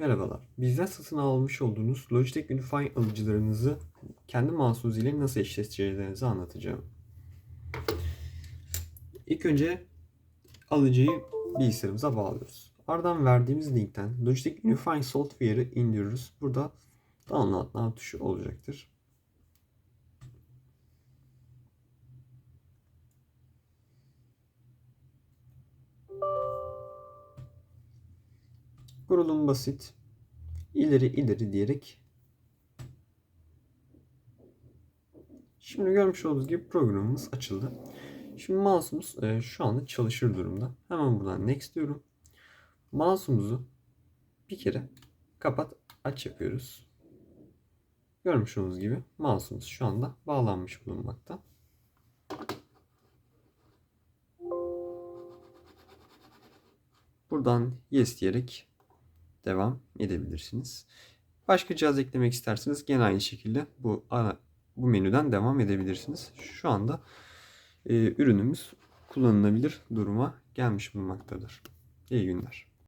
Merhabalar. Bizden satın almış olduğunuz Logitech Unify alıcılarınızı kendi mouse'unuz ile nasıl eşleştireceğinizi anlatacağım. İlk önce alıcıyı bilgisayarımıza bağlıyoruz. Ardından verdiğimiz linkten Logitech Unify Software'ı indiriyoruz. Burada download now tuşu olacaktır. Kurulum basit. İleri ileri diyerek Şimdi görmüş olduğunuz gibi programımız açıldı. Şimdi mouse'umuz e, şu anda çalışır durumda. Hemen buradan next diyorum. Mouse'umuzu bir kere kapat aç yapıyoruz. Görmüş olduğunuz gibi mouse'umuz şu anda bağlanmış bulunmakta. Buradan yes diyerek devam edebilirsiniz. Başka cihaz eklemek isterseniz gene aynı şekilde bu ana bu menüden devam edebilirsiniz. Şu anda e, ürünümüz kullanılabilir duruma gelmiş bulunmaktadır. İyi günler.